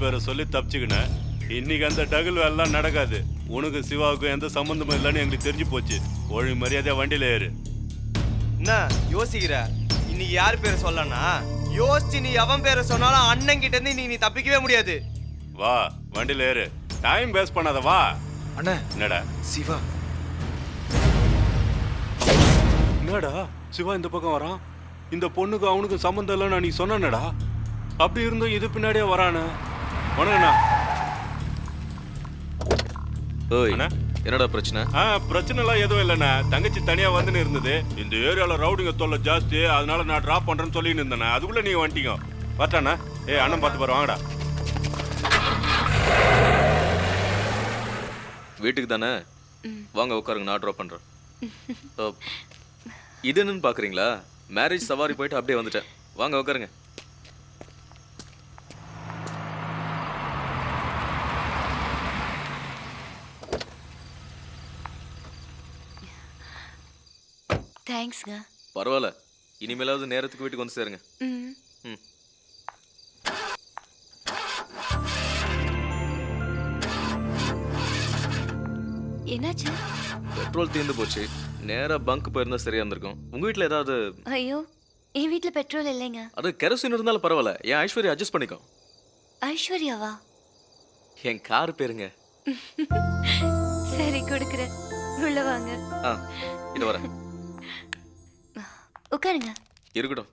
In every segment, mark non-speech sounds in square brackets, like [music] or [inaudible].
பேரை சொல்லி தப்பிச்சுக்கினேன். இன்னைக்கு அந்த டகுல் எல்லாம் நடக்காது. உனக்கு சிவாவுக்கும் எந்த சம்மந்தமும் இல்லைன்னு எங்களுக்கு தெரிஞ்சு போச்சு. ஒழுங்கு மரியாதையா வண்டியில ஏறு. என்ன யோசிக்கிற? இன்னைக்கு யார் பேரை சொல்லனா? யோசிச்சு நீ எவன் பேரை சொன்னாலும் அண்ணன் கிட்ட இருந்து நீ நீ தப்பிக்கவே முடியாது. வா வண்டியில ஏறு. டைம் வேஸ்ட் பண்ணாத வா. அண்ணா. என்னடா? சிவா. என்னடா? சிவா இந்த பக்கம் வரான்? இந்த பொண்ணுக்கு அவனுக்கு சம்மந்தம் இல்லைன்னு நீ சொன்னடா அப்படி இருந்தும் இது பின்னாடியே வரானு. வணக்கண்ணா ஓய் அண்ணா? என்னடா பிரச்சனை? ஆ பிரச்சனை எல்லாம் எதுவும் இல்லைண்ணா. தங்கச்சி தனியா வந்துன்னு இருந்தது. இந்த ஏரியால ரவுடிங்க தொல்லை ஜாஸ்தி அதனால நான் டிராப் பண்றேன்னு சொல்லின்னு இருந்தேண்ணா. அதுக்குள்ள நீங்க வந்துட்டீங்க. வரட்டாண்ணா. ஏய் அண்ணன் பார்த்து பாரு வாங்கடா. வீட்டுக்கு தானே? வாங்க உட்காருங்க நான் ட்ராப் பண்றேன். [laughs] ஓ, இது என்னன்னு பாக்குறீங்களா? மேரேஜ் சவாரி போயிட்டு அப்படியே வந்துட்டேன். வாங்க உட்காருங்க. தேங்க்ஸ்ங்க பரவாயில்ல. இனிமேலாவது நேரத்துக்கு வீட்டுக்கு வந்து சேருங்க. ம். ம். என்னாச்சு? பெட்ரோல் தீர்ந்து போச்சு. நேரா பங்க் போயிருந்தா சரியா இருந்திருக்கும். உங்க வீட்ல ஏதாவது ஐயோ என் வீட்டில் பெட்ரோல் இல்லைங்க. அது கெரோசின் இருந்தாலும் பரவாயில்ல. என் ஐஸ்வர்யா அட்ஜஸ்ட் பண்ணிக்கோ. ஐஸ்வர்யாவா? என் கார் பேருங்க. சரி கொடுக்குறேன். உள்ள வாங்க. ஆ இது வரேன். உட்காருங்க. இருக்கட்டும்.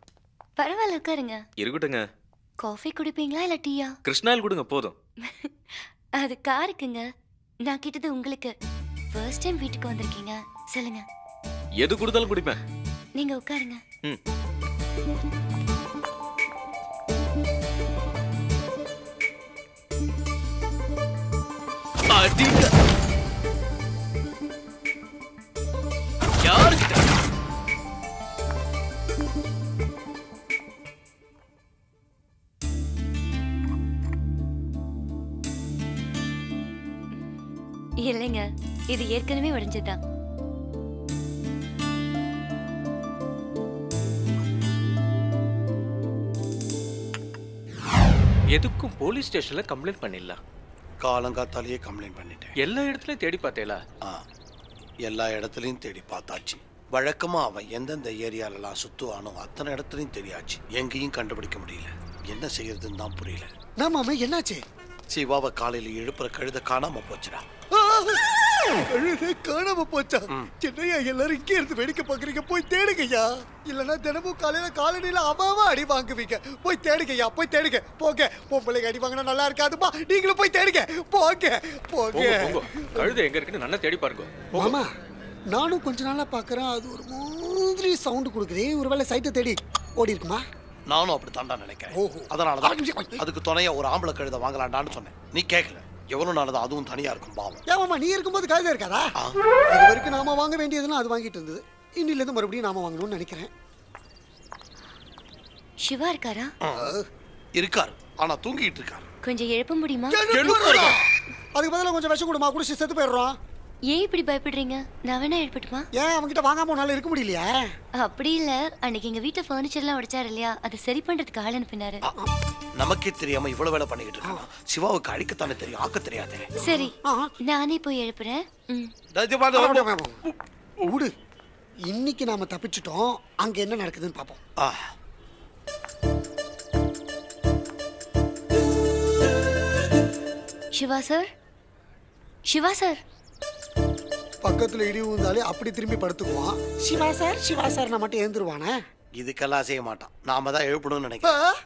பரவாயில்ல உட்காருங்க. இருக்கட்டுங்க காஃபி குடிப்பீங்களா இல்லை டீயா? கிருஷ்ணாயில் கொடுங்க போதும். [laughs] அது காருக்குங்க. நான் கிட்டது உங்களுக்கு. ஃபர்ஸ்ட் டைம் வீட்டுக்கு வந்திருக்கீங்க. சொல்லுங்க. எது கொடுத்தாலும் குடிப்பேன். நீங்க உட்காருங்க. ம். அடிங்க. இல்லைங்க. இது ஏற்கனவே உடைஞ்சதுதான் எதுக்கும் போலீஸ் ஸ்டேஷன்ல கம்ப்ளைண்ட் பண்ணிடலாம். காலங்காத்தாலேயே கம்ப்ளைண்ட் பண்ணிட்டேன். எல்லா இடத்துலயும் தேடி பார்த்தேலா ஆ எல்லா இடத்துலையும் தேடி பார்த்தாச்சு. வழக்கமா அவன் எந்தெந்த ஏரியாலலாம் சுத்துவானோ அத்தனை இடத்துலையும் தெரியாச்சு. எங்கேயும் கண்டுபிடிக்க முடியல. என்ன செய்யறதுன்னு தான் புரியல. ஆமாமா என்னாச்சு? சிவாவை காலையில எழுப்புற கழுத காணாம போச்சுடா. கழுதை காணாம போச்சா? என்னையா எல்லாரும் இங்கே இருந்து வேடிக்கை பாக்குறீங்க போய் தேடுங்கய்யா. இல்லனா தினமும் காலையில காலனில அவாவா அடி வாங்குவீங்க. போய் தேடுங்கய்யா போய் தேடுங்க. போங்க. பொம்பளைங்க அடி வாங்கினா நல்லா இருக்காதுப்பா நீங்களும் போய் தேடுங்க. போங்க. போங்க. கழுதை எங்க இருக்குன்னு நல்லா தேடி பாருங்க. மாமா நானும் கொஞ்ச நாளா பாக்குறேன் அது ஒரு மாதிரி சவுண்ட் கொடுக்குது. ஒருவேளை சைட்டை தேடி ஓடி இருக்குமா? நானும் அப்படி தாண்டா நினைக்கிறேன். ஓஹோ. அதனாலதான் அதுக்கு துணையா ஒரு ஆம்பளை கழுத வாங்கலாம்டான்னு சொன்னேன். நீ கேட்கல எவ்வளவு நாள் அதுவும் தனியா இருக்கும் பாவம். ஏமாமா நீ இருக்கும்போது கழுதை இருக்காதா. இது வரைக்கும் நாம வாங்க வேண்டியதெல்லாம் அது வாங்கிட்டு இருந்தது. இன்னில இருந்து மறுபடியும் நாம வாங்கணும்னு நினைக்கிறேன். சிவா இருக்காரா? இருக்காரு. ஆனா தூங்கிட்டு இருக்காரு. கொஞ்சம் எழுப்ப முடியுமா? அதுக்கு பதிலா கொஞ்சம் விஷம் கொடுமா குடிச்சு செத்து போயிடுறோம். ஏன் இப்படி பயப்படுறீங்க? நான் வேணா எழுப்பட்டுமா ஏன் அவன்கிட்ட வாங்காம உன்னால இருக்க முடியலையா? அப்படி இல்ல. அன்னைக்கு எங்க வீட்டுல ஃபர்னிச்சர்லாம் உடைச்சாரு இல்லையா? அதை சரி பண்றதுக்கு ஆள் அனுப்பினாரு. நமக்கே தெரியாம இவ்வளவு வேலை பண்ணிக்கிட்டு இருக்கான் சிவாவுக்கு அழிக்கத்தானே தெரியும். ஆக்க தெரியாதே. சரி. நானே போய் எழுப்புறேன். ம். விடு. இன்னைக்கு நாம தப்பிச்சிட்டோம். அங்க என்ன நடக்குதுன்னு பாப்போம். சிவா சார்? சிவா சார்? பக்கத்துல இடி விழுந்தாலே அப்படி திரும்பி படுத்துக்குவான். சிவா சார் சிவா சார் நான் மட்டும் ஏந்துருவானே இதுக்கெல்லாம் செய்ய மாட்டான். நாம தான் எழுப்பணும்னு நினைக்கிறேன்?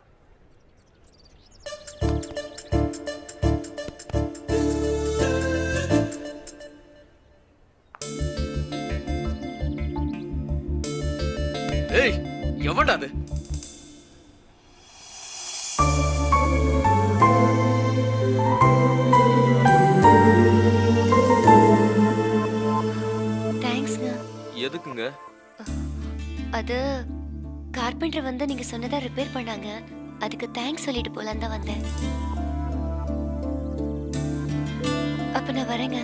ஏய் எவன்டா அது? கார்பெண்டர் வந்து நீங்க சொன்னதை ரிப்பேர் பண்ணாங்க. அதுக்கு தேங்க்ஸ் சொல்லிட்டு போலான்னு தான் வந்தேன். அப்ப நான் வரேங்க.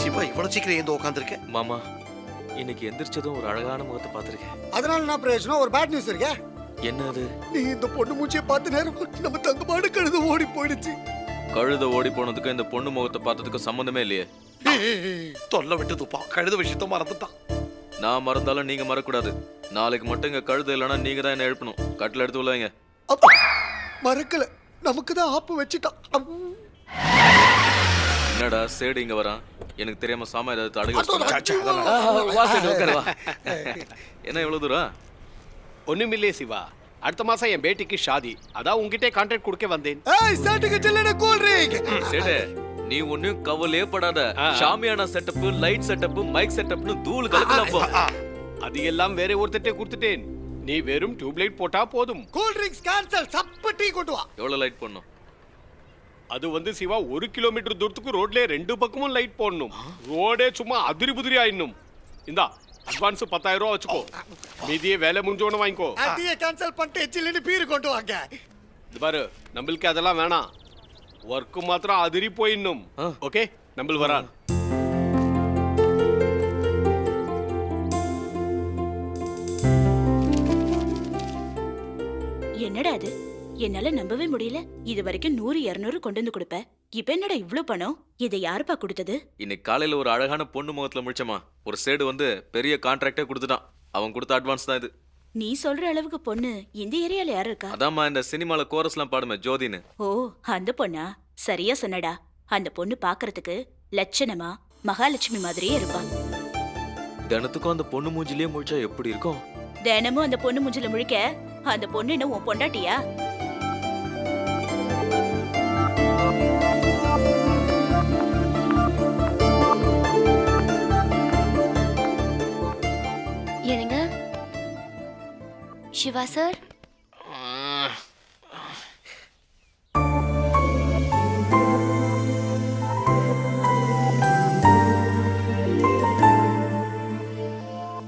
சிவா இவ்வளவு சீக்கிரம் ஏந்து உட்காந்துருக்க மாமா இன்னைக்கு எந்திரிச்சதும் ஒரு அழகான முகத்தை பார்த்துருக்கேன். அதனால என்ன பிரயோஜனம்? ஒரு பேட் நியூஸ் இருக்கே. என்ன அது நீ இந்த பொண்ணு மூச்சியை பார்த்த நேரம் நம்ம தங்கமான கழுது ஓடி போயிடுச்சு. கழுத ஓடி போனதுக்கும் இந்த பொண்ணு முகத்தை பார்த்ததுக்கும் சம்மந்தமே இல்லையே. தொல்லை விட்டு துப்பா கழுத விஷயத்த மறந்துட்டான். நான் மறந்தாலும் நீங்க மறக்கூடாது நாளைக்கு மட்டும் இங்க கழுத இல்லைன்னா நீங்க தான் என்ன எழுப்பணும். கட்டில் எடுத்து உள்ள வைங்க. அப்பா, மறக்கல. நமக்கு தான் ஆப்பு வச்சுட்டான். அம். என்னடா சேடு இங்க வரான்? எனக்கு தெரியாம சாமா ஏதாவது வா. என்ன இவ்வளவு தூரம்? ஒண்ணுமில்லே சிவா. அடுத்த மாசம் என் பேட்டிக்கு ஷாதி. அதான் உங்ககிட்ட கான்ட்ராக்ட் கொடுக்க வந்தேன். ஏய் சாட்டுக்கு சில்லன கூல் ட்ரிங்க் சேடு நீ ஒண்ணும் கவலையே படாத. Shamiana setup light setup mic செட்டப்னு தூள் கலக்கலாம் போ. அது எல்லாம் வேற ஒருத்தட்டே கொடுத்துட்டேன். நீ வெறும் டியூப்லைட் போட்டா போதும். கூல் ட்ரிங்க்ஸ் கேன்சல் சப்ப டீ கொண்டு வா. எவ்வளவு லைட் பண்ணும் அது வந்து சிவா ஒரு கிலோமீட்டர் தூரத்துக்கு ரோட்ல ரெண்டு பக்கமும் லைட் போடணும். ரோடே சும்மா அதிரி புதிரி ஆயிடணும் இந்தா அட்வான்ஸ் பத்தாயிரம் ரூபா வச்சுக்கோ. மீதியே வேலை முடிஞ்சோன்னு வாங்கிக்கோ. டீயை கேன்சல் பண்ணிட்டு சில்லுன்னு பீர் கொண்டு வாங்க. இது பாரு நம்மளுக்கு அதெல்லாம் வேணாம். ஒர்க்கு மாத்திரம் அதிரி போயிடணும் ஓகே நம்ம வரான் என்னடா அது? என்னால நம்பவே முடியல. இது வரைக்கும் நூறு இருநூறு கொண்டு வந்து கொடுப்ப. இப்ப என்னடா இவ்ளோ பணம்? இதை யாருப்பா கொடுத்தது? இன்னைக்கு காலையில ஒரு அழகான பொண்ணு முகத்துல முடிச்சமா ஒரு சேடு வந்து பெரிய கான்ட்ராக்டே கொடுத்துட்டான். அவன் கொடுத்த அட்வான்ஸ் தான் இது. நீ சொல்ற அளவுக்கு பொண்ணு இந்த ஏரியால யாரு இருக்கா? அதாம்மா இந்த சினிமால கோரஸ்லாம் பாடுமே ஜோதின்னு. ஓ அந்த பொண்ணா? சரியா சொன்னடா. அந்த பொண்ணு பாக்குறதுக்கு லட்சணமா மகாலட்சுமி மாதிரியே இருப்பா. தினத்துக்கும் அந்த பொண்ணு மூஞ்சிலேயே முழிச்சா எப்படி இருக்கும்? தினமும் அந்த பொண்ணு முஞ்சில முழிக்க அந்த பொண்ணு என்ன உன் பொண்டாட்டியா? சிவா சார்?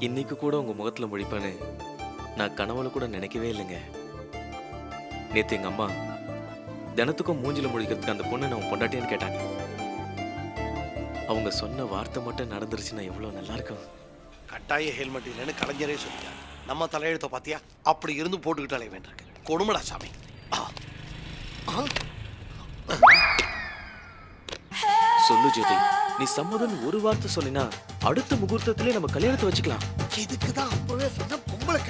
இன்னைக்கு கூட உங்க முகத்துல முழிப்பேன்னு நான் கனவுல கூட நினைக்கவே இல்லைங்க. நேத்து எங்க அம்மா தினத்துக்கும் மூஞ்சில முழிக்கிறதுக்கு அந்த பொண்ணு நான் பொண்டாட்டியான்னு கேட்டாங்க. அவங்க சொன்ன வார்த்தை மட்டும் நடந்துருச்சுன்னா எவ்வளவு நல்லா இருக்கும். கட்டாய ஹெல்மெட் இல்லைன்னு கலைஞரே சொல்லிட்டார். நம்ம தலையெழுத்த பாத்தியா? அப்படி இருந்து போட்டுக்கிட்டாலே வேண்டியிருக்கு கொடுமடா சாமி. சொல்லு ஜோதி நீ சம்மதம் ஒரு வார்த்தை சொன்னினா அடுத்த முகூர்த்தத்திலே நம்ம கல்யாணத்தை வச்சுக்கலாம். இதுக்கு தான் அப்பவே சொன்ன பொம்பளை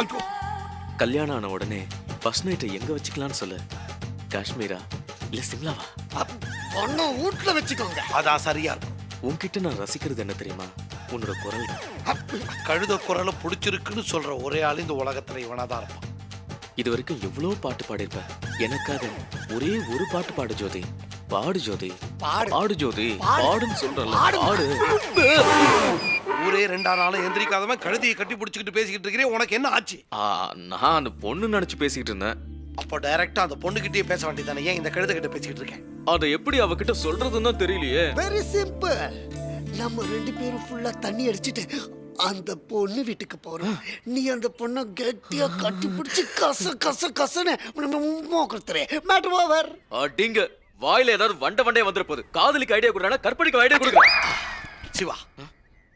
ஐயோ, கல்யாணம் ஆன உடனே ஃபர்ஸ்ட் நைட்டை எங்க வச்சுக்கலாம்னு சொல்லு. காஷ்மீரா? இல்ல சிம்லாவா? பொண்ணை வீட்டுல வச்சுக்கோங்க. அதான் சரியா இருக்கும். உன்கிட்ட நான் ரசிக்கிறது என்ன தெரியுமா? உன்னோட குரல் கழுத குரலை பிடிச்சிருக்குன்னு சொல்ற ஒரே ஆள் இந்த உலகத்துல இவனா தான் இருப்பான். இது வரைக்கும் எவ்வளவு பாட்டு பாடிருப்ப எனக்காக ஒரே ஒரு பாட்டு பாடு ஜோதி. பாடு ஜோதி. பாடு. பாடு ஜோதி. பாடு. பாடுன்னு சொல்றல பாடு. ஊரே ரெண்டா நாளும் எந்திரிக்காதவன் கழுதையை கட்டி பிடிச்சிக்கிட்டு பேசிக்கிட்டு இருக்கிறே உனக்கு என்ன ஆச்சு? ஆ, நான் அந்த பொண்ணு நினைச்சு பேசிக்கிட்டு இருந்தேன். அப்போ டைரக்டா அந்த பொண்ணுகிட்டயே பேச வேண்டியதானே ஏன் இந்த கழுதை கிட்ட பேசிக்கிட்டு இருக்கேன்? அதை எப்படி அவகிட்ட சொல்றதுன்னு தான் தெரியலையே. வெரி சிம்பிள் நம்ம ரெண்டு பேரும் ஃபுல்லா தண்ணி அடிச்சிட்டு அந்த பொண்ணு வீட்டுக்கு போறோம். நீ அந்த பொண்ணை கெட்டியா கட்டி பிடிச்சி கச கச கசன்னு கொடுத்துரு மேட்ரு ஓவர் அடிங்க வாயில ஏதாவது வண்ட வண்டே வந்துட போகுது காதலிக்கு ஐடியா கொடுறானா கற்பனைக்கு ஐடியா கொடுக்குறேன்? சிவா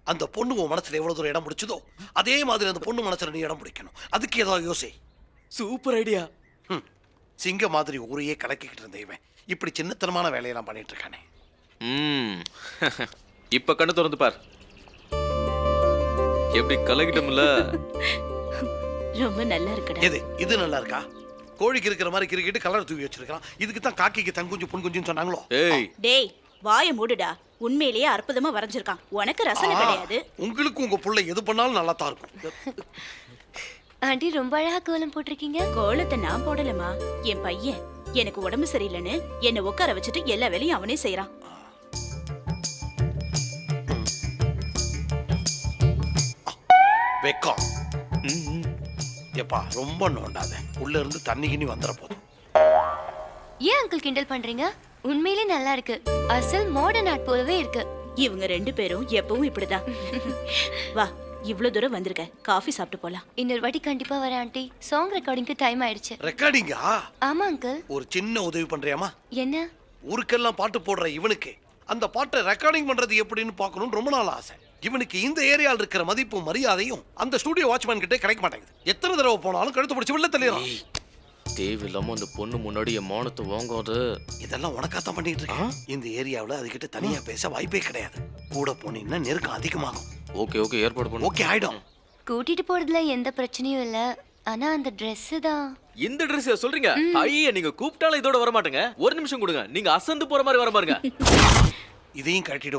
அந்த பொண்ணு உன் மனசுல எவ்வளவு தூரம் இடம் பிடிச்சதோ அதே மாதிரி அந்த பொண்ணு மனசுல நீ இடம் பிடிக்கணும். அதுக்கு ஏதாவது யோசி. Super idea. சிங்க மாதிரி ஊரையே கலக்கிக்கிட்டு இருந்த இவன். இப்படி சின்னத்தனமான வேலையெல்லாம் பண்ணிட்டு இருக்கானே. ம். [laughs] இப்ப கண்ணு திறந்து பார். எப்படி கலகிட்டோம்ல? ரொம்ப நல்லா இருக்குடா. எது இது நல்லா இருக்கா? கோழிக்கு இருக்கிற மாதிரி கிரிக்கெட் கலர் தூவி வச்சிருக்கான் இதுக்கு தான் காக்கிக்கு தன் குஞ்சு பொன் குஞ்சுன்னு சொன்னாங்களோ? ஏய். டேய் வாய மூடுடா. உண்மையிலேயே அற்புதமா வரைஞ்சிருக்கான். உனக்கு ரசனை கிடையாது. உங்களுக்கு உங்க புள்ள எது பண்ணாலும் நல்லா தான் இருக்கும். ஆண்டி ரொம்ப அழகா கோலம் போட்டிருக்கீங்க. கோலத்தை நான் போடலமா என் பையன் எனக்கு உடம்பு சரியில்லைன்னு என்னை உட்கார வச்சுட்டு எல்லா வேலையும் அவனே செய்யறான் வெக்கம். எப்பா ரொம்ப நோண்டாத. உள்ள இருந்து தண்ணி கிண்ணி வந்துட போதும். ஏன் அங்கிள் கிண்டல் பண்றீங்க? உண்மையிலே நல்லா இருக்கு. அசல் மாடர்ன் ஆர்ட் போலவே இருக்கு. இவங்க ரெண்டு பேரும் எப்பவும் இப்படிதான். வா இவ்ளோ தூரம் வந்திருக்க. காஃபி சாப்பிட்டு போலாம். இன்னொரு வாட்டி கண்டிப்பா வரேன் ஆண்டி. சாங் ரெக்கார்டிங்க்கு டைம் ஆயிடுச்சு. ரெக்கார்டிங்கா ஆமா அங்கிள். ஒரு சின்ன உதவி பண்றியாமா என்ன? ஊருக்கெல்லாம் பாட்டு போடுற இவனுக்கு. அந்த பாட்டை ரெக்கார்டிங் பண்றது எப்படின்னு பார்க்கணும்னு ரொம்ப நாள் ஆசை. இவனுக்கு இந்த ஏரியால இருக்கிற மதிப்பும் மரியாதையும் அந்த ஸ்டூடியோ வாட்ச்மேன் கிட்ட கிடைக்க மாட்டேங்குது. எத்தனை தடவை போனாலும் கழுத்து பிடிச்சி வெளில தள்ளிடுறான் தேவையில்லாம அந்த பொண்ணு முன்னாடி என் மானத்தை வாங்காது. இதெல்லாம் உனக்காத்தான் பண்ணிட்டு இருக்கேன். இந்த ஏரியாவுல அதுகிட்ட தனியா பேச வாய்ப்பே கிடையாது. கூட போனீங்கன்னா நெருக்கம் அதிகமாகும். ஓகே ஓகே ஏற்பாடு பண்ணு. ஓகே ஆயிடும். கூட்டிட்டு போறதுல எந்த பிரச்சனையும் இல்ல. ஆனா அந்த Dress தான். இந்த ட்ரெஸ் சொல்றீங்க? ஐயா நீங்க கூப்பிட்டாலும் இதோட வர மாட்டேங்க ஒரு நிமிஷம் கொடுங்க. நீங்க அசந்து போற மாதிரி வர பாருங்க. [laughs] இதையும் கட்டிட்டு